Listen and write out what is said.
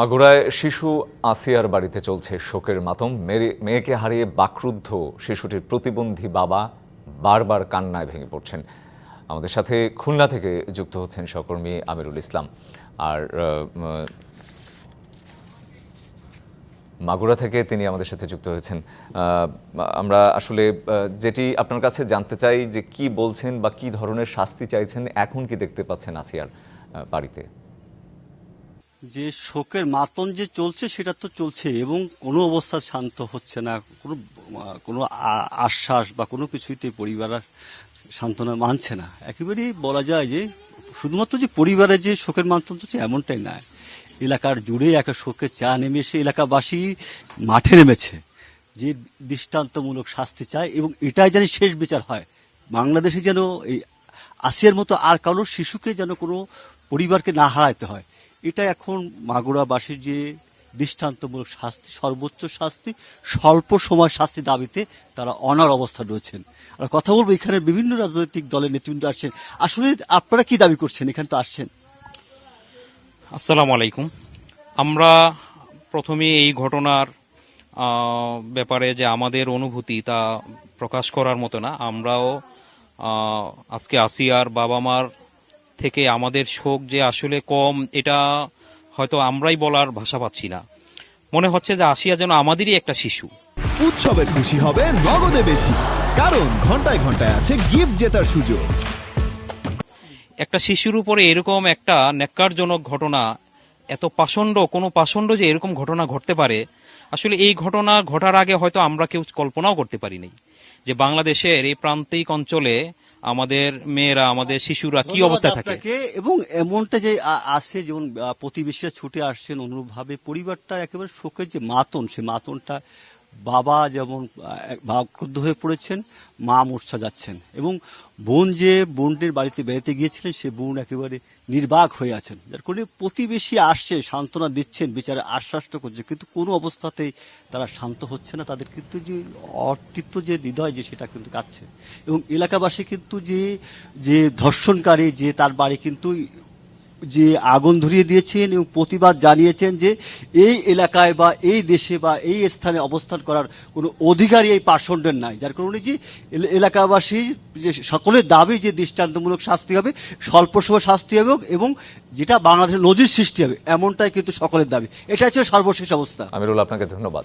মাগুরায় শিশু আসিয়ার বাড়িতে চলছে শোকের মাতম। মেয়েকে হারিয়ে বাকরুদ্ধ শিশুটির প্রতিবন্ধী বাবা বারবার কান্নায় ভেঙে পড়ছেন। আমাদের সাথে খুলনা থেকে যুক্ত হচ্ছেন সহকর্মী আমিরুল ইসলাম। আর মাগুরা থেকে তিনি আমাদের সাথে যুক্ত হয়েছেন। আমরা আসলে যেটি আপনার কাছে জানতে চাই যে কি বলছেন বা কি ধরনের শাস্তি চাইছেন, এখন কি দেখতে পাচ্ছেন আসিয়ার বাড়িতে? যে শোকের মাতন যে চলছে, সেটা তো চলছে এবং কোনো অবস্থা শান্ত হচ্ছে না। কোনো কোনো আশ্বাস বা কোনো কিছুতে পরিবার সান্ত্বনা মানছে না। একেবারেই বলা যায় যে, শুধুমাত্র যে পরিবারে যে শোকের মাতন চলছে, এমনটাই নয়। এলাকার জুড়ে একটা শোকের চা নেমে এসে এলাকাবাসী মাঠে নেমেছে, যে দৃষ্টান্তমূলক শাস্তি চায় এবং এটাই যেন শেষ বিচার হয়। বাংলাদেশে যেন এই, আসিয়ার মতো আর কারোর শিশুকে যেন কোনো পরিবারকে না হারাইতে হয়। এটা এখন মাগুরাবাসীর যে দৃষ্টান্তমূলক শাস্তি, সর্বোচ্চ শাস্তি, স্বল্প সময় শাস্তি দাবিতে তারা অনার অবস্থা রয়েছেন। আর কথা বলব, এখানে বিভিন্ন রাজনৈতিক দলের নেতৃবৃন্দ আসছেন। আসলে আপনারা কি দাবি করছেন? এখানে তো আসছেন। আসসালামু আলাইকুম। আমরা প্রথমে এই ঘটনার ব্যাপারে যে আমাদের অনুভূতি তা প্রকাশ করার মতো না। আমরাও আজকে আসিয়ার বাবা মার থেকে আমাদের শোক যে আসলে কম এটা হয়তো আমরাই বলার ভাষা পাচ্ছি না। মনে হচ্ছে যে আসিয়া যেন আমাদেরই একটা শিশু। উৎসবের খুশি হবে নগদে বেশি কারণ ঘন্টায় ঘন্টায় আছে গিফট জেতার সুযোগ। একটা শিশুর উপরে এরকম একটা ন্যাক্কারজনক ঘটনা এত পাষণ্ড কোনো পাষণ্ড যে এরকম ঘটনা ঘটতে পারে আসলে এই ঘটনা ঘটার আগে হয়তো আমরা কেউ কল্পনাও করতে পারিনি। যে বাংলাদেশের এই প্রান্তিক অঞ্চলে আমাদের মেয়েরা আমাদের শিশুরা কি অবস্থায় থাকে? এবং এমনটা যে আসে যেমন প্রতিবেশীরা ছুটে আসছেন অনুরূপভাবে পরিবারটা একেবারে শোকের যে মাতন সে মাতনটা বাবা যেমন ভাবক্রুদ্ধ হয়ে পড়েছেন, মা মূর্ছা যাচ্ছেন। এবং বোন যে বোনটির বাড়িতে বেড়াতে গিয়েছিলেন, সে বোন একেবারে নির্বাক হয়ে আছেন। যার কারণে প্রতিবেশী আসছে, সান্ত্বনা দিচ্ছেন, বিচারে আশ্বাসটা করছে, কিন্তু কোনো অবস্থাতেই তারা শান্ত হচ্ছে না। তাদের কিন্তু যে অতৃপ্ত যে হৃদয় যে, সেটা কিন্তু কাচ্ছে এবং এলাকাবাসী কিন্তু যে যে ধর্ষণকারী যে, তার বাড়ি কিন্তু যে আগুন ধরিয়ে দিয়েছেন এবং প্রতিবাদ জানিয়েছেন যে এই এলাকায় বা এই দেশে বা এই স্থানে অবস্থান করার কোনো অধিকারই এই পাষণ্ডের নাই। যার কারণে যে এল- এলাকাবাসী যে সকলের দাবি যে দৃষ্টান্তমূলক শাস্তি হবে স্বল্প সময় শাস্তি হবে এবং যেটা বাংলাদেশের নজির সৃষ্টি হবে, এমনটাই কিন্তু সকলের দাবি। এটা হচ্ছে সর্বশেষ অবস্থা। আমিরুল, আপনাকে ধন্যবাদ।